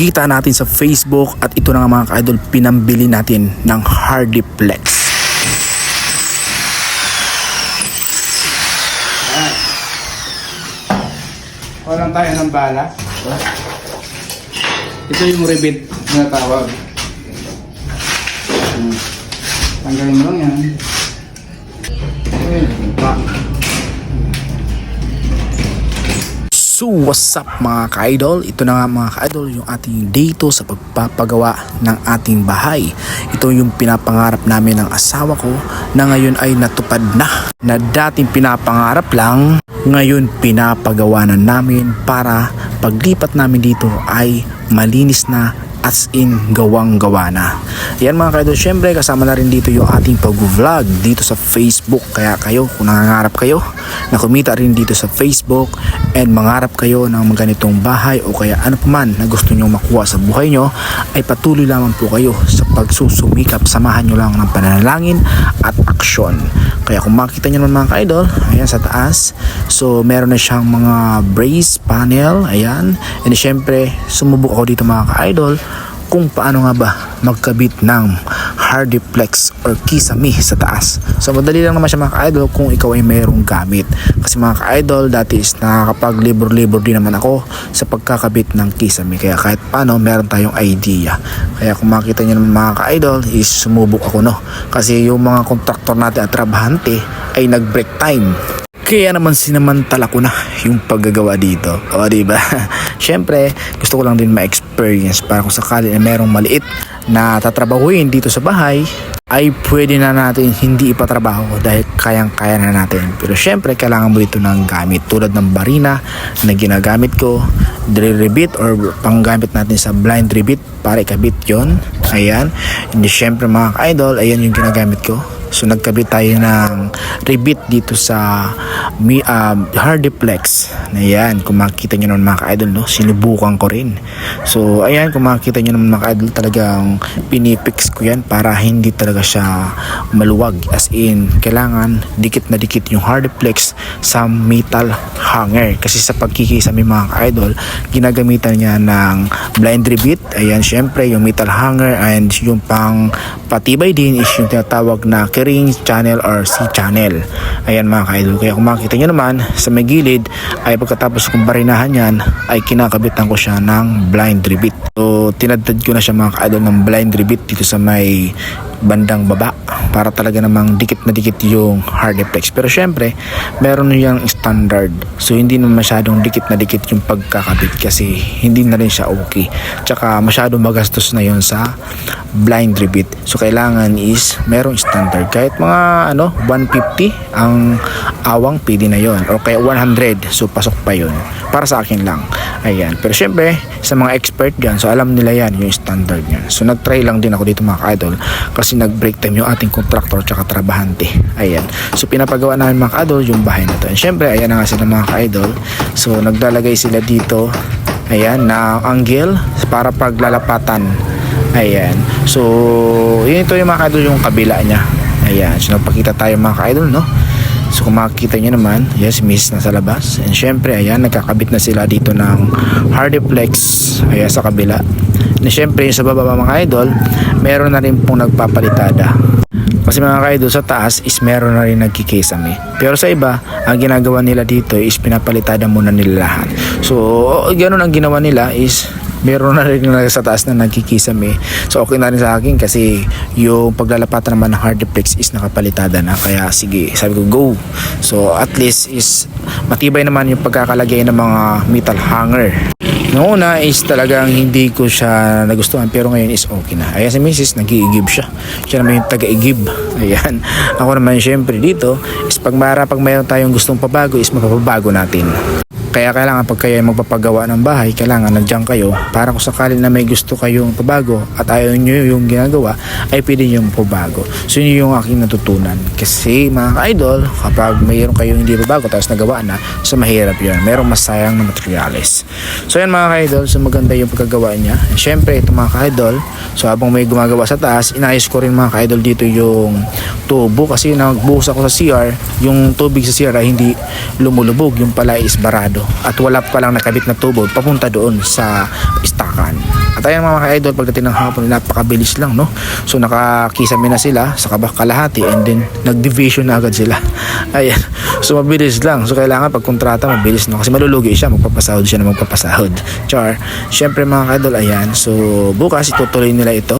nakita natin sa Facebook at ito na nga mga ka-idol pinambili natin ng Hardiplex. Walang tayo ng bala. Ito yung rivet na tawag. Hmm. Tanggalin mo lang yan. So what's up mga ka-idol? Ito na nga mga ka-idol yung ating dito sa pagpapagawa ng ating bahay. Ito yung pinapangarap namin ng asawa ko na ngayon ay natupad na. Na dating pinapangarap lang, ngayon pinapagawa na namin para paglipat namin dito ay malinis na as in gawang gawa na. Yan mga kaidol, syempre kasama na rin dito yung ating pag-vlog dito sa Facebook. Kaya kayo, kung nangangarap kayo na kumita rin dito sa Facebook and mangarap kayo ng ganitong bahay o kaya ano pa man na gusto nyo makuha sa buhay nyo, ay patuloy lamang po kayo sa pagsusumikap. Samahan nyo lang ng pananalangin at aksyon. Kaya kung makita nyo naman mga ka-idol, ayan sa taas. So meron na siyang mga brace panel, ayan. And syempre, sumubok ako dito mga ka-idol kung paano nga ba magkabit ng Hardiplex or Kisame sa taas. So madali lang naman siya mga ka-idol kung ikaw ay mayroong gamit. Kasi mga ka-idol, dati is nakakapag-libor-libor din naman ako sa pagkakabit ng Kisame. Kaya kahit paano, meron tayong idea. Kaya kung makita nyo naman mga ka-idol, is sumubok ako no. Kasi yung mga kontraktor natin at trabahante ay nag-break time. Kaya naman sinamantala ko na yung paggagawa dito. O, ba? Siyempre, gusto ko lang din ma-experience para kung sakali na merong maliit na tatrabahuin dito sa bahay, ay pwede na natin hindi ipatrabaho dahil kayang-kaya na natin. Pero syempre, kailangan mo dito ng gamit tulad ng barina na ginagamit ko, drill rebit or panggamit natin sa blind rebit para ikabit yon Ayan. Hindi syempre mga ka-idol, ayan yung ginagamit ko. So nagkabit tayo ng rebit dito sa mi um, Hardiplex. Ayan, kung makikita nyo naman mga ka-idol, no? sinubukan ko rin. So ayan, kung makikita nyo naman mga ka-idol, talagang pinipix ko yan para hindi talaga siya maluwag. As in, kailangan dikit na dikit yung Hardiplex sa metal hanger. Kasi sa pagkikisami mga ka-idol, ginagamitan niya ng blind rebit. Ayan, syempre, yung metal hanger and yung pang patibay din is yung tinatawag na carrying channel or C channel. Ayan mga ka-idol. Kaya kung makikita nyo naman sa may gilid ay pagkatapos kong barinahan yan ay kinakabitan ko siya ng blind rebit. So tinadtad ko na siya mga ka-idol ng blind rebit dito sa may bandang baba para talaga namang dikit na dikit yung hardiplex. Pero syempre, meron yung standard. So hindi naman masyadong dikit na dikit yung pagkakabit kasi hindi na rin siya okay. Tsaka masyadong magastos na yon sa blind rebit. So kailangan is merong standard. Kahit mga ano 150 ang awang pwede na yon or kaya 100 so pasok pa yon para sa akin lang. Ayan. Pero syempre, sa mga expert dyan, so alam nila yan, yung standard yan. So nag-try lang din ako dito mga ka-idol kasi nag-break time yung ating contractor tsaka trabahante. Ayan. So pinapagawa namin mga ka-idol yung bahay na to. And syempre, ayan na nga sila mga ka-idol. So naglalagay sila dito, ayan, na angle para paglalapatan. Ayan. So, yun ito yung mga ka-idol yung kabila niya. Ayan. So nagpakita tayo mga ka-idol, no? So kung makikita nyo naman, yes, miss nasa labas. And syempre, ayan, nagkakabit na sila dito ng Hardiplex, ayan, sa kabila. And syempre, yung sa baba mga idol, meron na rin pong nagpapalitada. Kasi mga ka-idol sa taas is meron na rin nagkikisame. Pero sa iba, ang ginagawa nila dito is pinapalitada muna nila lahat. So, ganun ang ginawa nila is meron na rin na sa taas na nagkikisame. So okay na rin sa akin kasi yung paglalapatan naman ng hardiplex is nakapalitada na. Kaya sige, sabi ko go. So at least is matibay naman yung pagkakalagay ng mga metal hanger. Noong una is talagang hindi ko siya nagustuhan pero ngayon is okay na. Ayan si Mrs. nag-iigib siya. Siya naman yung taga-igib. Ayan. Ako naman syempre dito is pag mara pag mayroon tayong gustong pabago is mapapabago natin. Kaya kailangan pag kayo ay magpapagawa ng bahay, kailangan nandiyan kayo para kung sakali na may gusto kayong pabago at ayaw nyo yung ginagawa, ay pwede nyo pabago. So yun yung aking natutunan. Kasi mga ka-idol, kapag mayroon kayong hindi pabago tapos nagawa na, so mahirap yun. Merong masayang na materials. So yan mga ka-idol, so maganda yung pagkagawa niya. Siyempre, ito mga ka-idol, so habang may gumagawa sa taas, inayos ko rin mga ka-idol dito yung tubo kasi nagbuhos ako sa CR, yung tubig sa CR ay hindi lumulubog, yung pala is barado at wala pa lang nakabit na tubo papunta doon sa istakan. At ayan mga ka-idol, pagdating ng hapon, napakabilis lang, no? So nakakisame na sila sa kabak kalahati and then nag-division na agad sila. Ayan. So mabilis lang. So kailangan pag kontrata, mabilis, no? Kasi malulugi siya, magpapasahod siya na magpapasahod. Char. Siyempre mga ka-idol, ayan. So bukas itutuloy nila ito.